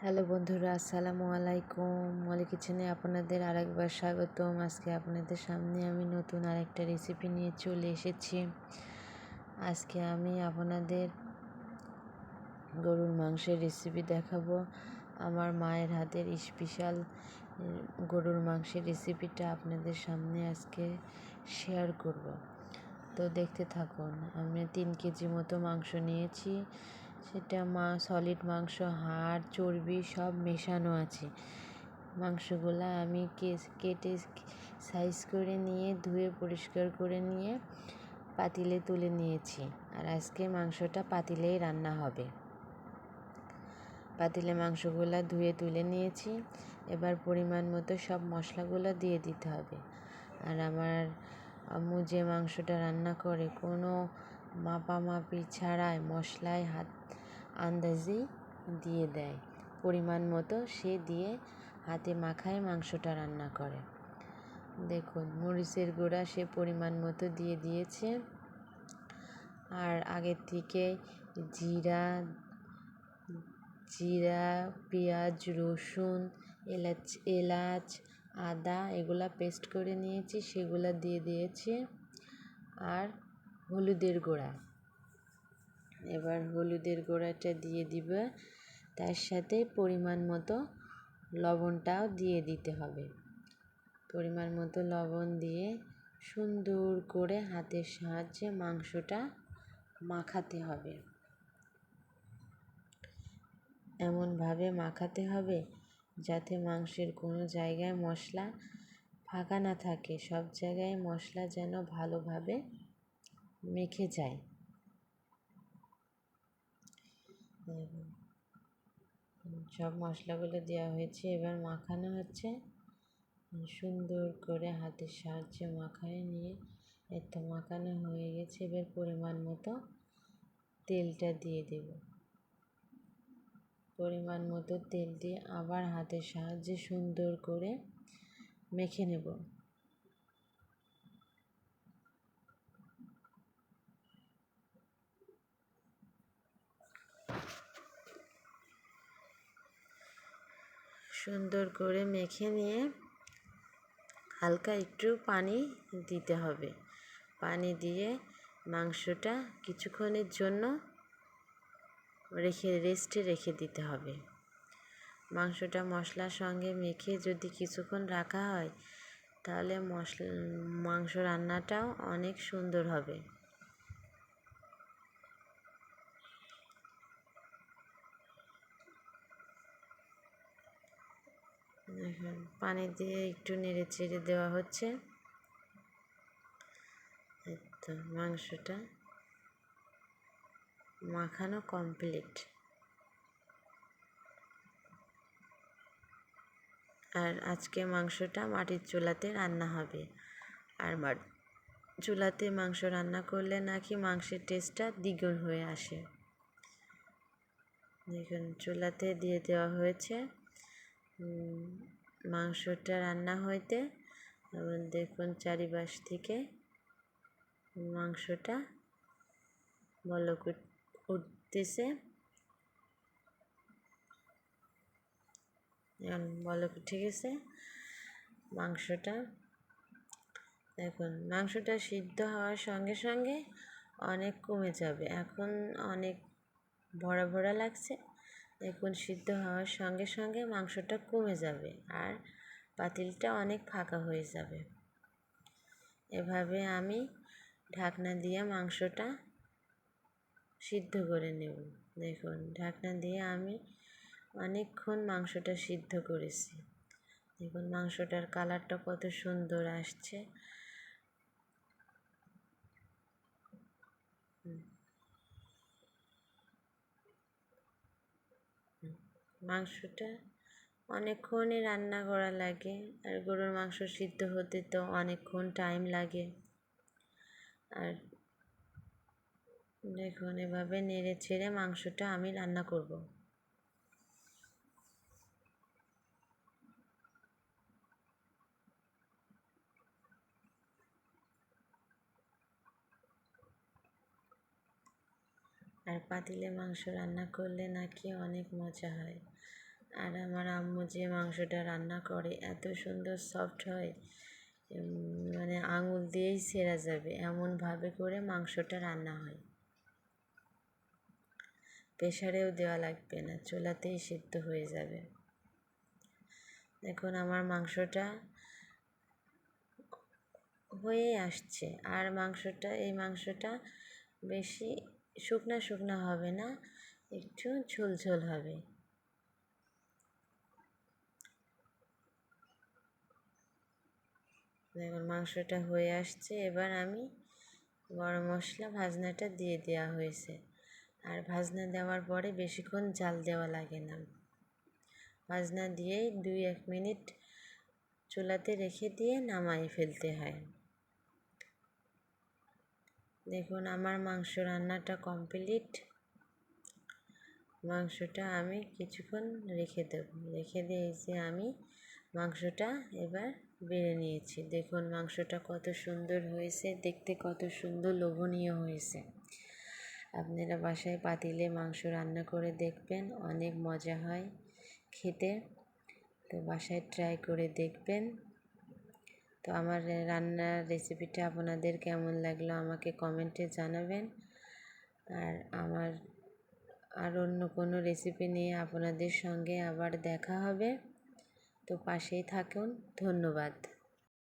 Hello বন্ধুরা, আসসালামু আলাইকুম। মলি কিচেনে আপনাদের আরেকবার স্বাগতম। আজকে আপনাদের সামনে আমি নতুন আরেকটা রেসিপি নিয়ে চলে এসেছি। আজকে আমি আপনাদের গরুর মাংসের রেসিপি দেখাবো। আমার মায়ের হাতের স্পেশাল গরুর মাংসের রেসিপিটা আপনাদের সামনে আজকে শেয়ার করব। তো দেখতে থাকুন আমি তিন কেজি মতো মাংস নিয়েছি। সেটা মা সলিড মাংস, হাড়, চর্বি সব মেশানো আছে। মাংসগুলো আমি কেটে সাইজ করে নিয়ে, ধুয়ে পরিষ্কার করে নিয়ে পাতিলে তুলে নিয়েছি। আর আজকে মাংসটা পাতিলেই রান্না হবে। পাতিলে মাংসগুলো ধুয়ে তুলে নিয়েছি। এবার পরিমাণ মতো সব মশলাগুলো দিয়ে দিতে হবে। আর আমার আম্মু যে মাংসটা রান্না করে কোনো মাপামাপি ছাড়াই মশলায় হাত আন্দাজেই দিয়ে দেয়। পরিমাণ মতো সে দিয়ে হাতে মাখায় মাংসটা রান্না করে। দেখুন, মরিচের গুঁড়া সে পরিমাণ মতো দিয়ে দিয়েছে। আর আগের থেকে জিরা জিরা, পেঁয়াজ, রসুন, এলাচ এলাচ, আদা এগুলা পেস্ট করে নিয়েছি, সেগুলা দিয়ে দিয়েছি। আর হলুদের গুঁড়া। এবার হলুদের গোড়াটা দিয়ে দিবে। তার সাথে পরিমাণ মতো লবণটাও দিয়ে দিতে হবে। পরিমাণ মতো লবণ দিয়ে সুন্দর করে হাতের সাহায্যে মাংসটা মাখাতে হবে। এমনভাবে মাখাতে হবে যাতে মাংসের কোনো জায়গায় মশলা ফাঁকা না থাকে। সব জায়গায় মশলা যেন ভালোভাবে মেখে যায়। সব মশলাগুলো দেওয়া হয়েছে। এবার মাখানো হচ্ছে। সুন্দর করে হাতের সাহায্যে মাখায় নিয়ে এত মাখানো হয়ে গেছে। এবার পরিমাণ মতো তেলটা দিয়ে দেব। পরিমাণ মতো তেল দিয়ে আবার হাতের সাহায্যে সুন্দর করে মেখে নেব। সুন্দর করে মেখে নিয়ে হালকা একটু পানি দিতে হবে। পানি দিয়ে মাংসটা কিছুক্ষণের জন্য রেখে, রেস্টে রেখে দিতে হবে। মাংসটা মশলার সঙ্গে মেখে যদি কিছুক্ষণ রাখা হয়, তাহলে মশলা, মাংস রান্নাটাও অনেক সুন্দর হবে। পানি দিয়ে একটু নেড়ে চেড়ে দেওয়া হচ্ছে। তো, মাংসটা মাখানো কমপ্লিট আর আজকে মাংসটা মাটির চুলাতে রান্না হবে। আর চুলাতে মাংস রান্না করলে নাকি মাংসের টেস্টটা দ্বিগুণ হয়ে আসে। দেখুন, চুলাতে দিয়ে দেওয়া হয়েছে মাংসটা রান্না হইতে দেখুন চারিপাশ থেকে মাংসটা বলক উঠতেছে। বলক উঠে গেছে, মাংসটা দেখুন, মাংসটা সিদ্ধ হওয়ার সঙ্গে সঙ্গে অনেক কমে যাবে। এখন অনেক ভরা ভরা লাগছে। দেখুন, সিদ্ধ হওয়ার সঙ্গে সঙ্গে মাংসটা কমে যাবে আর পাতিলটা অনেক ফাঁকা হয়ে যাবে। এভাবে আমি ঢাকনা দিয়ে মাংসটা সিদ্ধ করে নেব। দেখুন, ঢাকনা দিয়ে আমি অনেকক্ষণ মাংসটা সিদ্ধ করেছি। দেখুন, মাংসটার কালারটা কত সুন্দর আসছে। মাংসটা অনেকক্ষণই রান্না করা লাগে আর গরুর মাংস সিদ্ধ হতে তো অনেকক্ষণ টাইম লাগে। আর দেখুন, এভাবে নেড়ে ছেড়ে মাংসটা আমি রান্না করব। আর পাতিলে মাংস রান্না করলে নাকি অনেক মজা হয়। আর আমার আম্মু যে মাংসটা রান্না করে, এত সুন্দর সফট হয় মানে আঙুল দিয়েই সেরা যাবে, এমনভাবে করে মাংসটা রান্না হয়। প্রেশারেও দেওয়া লাগবে না, চুলাতেই সিদ্ধ হয়ে যাবে। দেখুন, আমার মাংসটা হয়ে আসছে, আর মাংসটা, এই মাংসটা বেশি শুকনা শুকনা হবে না, একটু ঝোল ঝোল হবে। দেখুন, মাংসটা হয়ে আসছে, এবার আমি গরম মশলা ভাজনাটা দিয়ে দেওয়া হয়েছে। আর ভাজনা দেওয়ার পরে বেশিক্ষণ জাল দেওয়া লাগে না। ভাজনা দিয়েই দুই এক মিনিট চুলাতে রেখে দিয়ে নামাই ফেলতে হয়। দেখুন, আমার মাংস রান্নাটা কমপ্লিট মাংসটা আমি কিছুক্ষণ রেখে দেব। রেখে দিয়ে যে আমি মাংসটা এবার বেড়ে নিয়েছি। দেখুন, মাংসটা কত সুন্দর হয়েছে, দেখতে কত সুন্দর লোভনীয় হয়েছে। আপনারা বাসায় পাতিলে মাংস রান্না করে দেখবেন, অনেক মজা হয় খেতে। তো বাসায় ট্রাই করে দেখবেন। তো আমার রান্নার রেসিপিটা আপনাদের কেমন লাগল আমাকে কমেন্টে জানাবেন। আর আমার আর অন্য কোনো রেসিপি নিয়ে আপনাদের সঙ্গে আবার দেখা হবে। তো পাশেই থাকুন, ধন্যবাদ।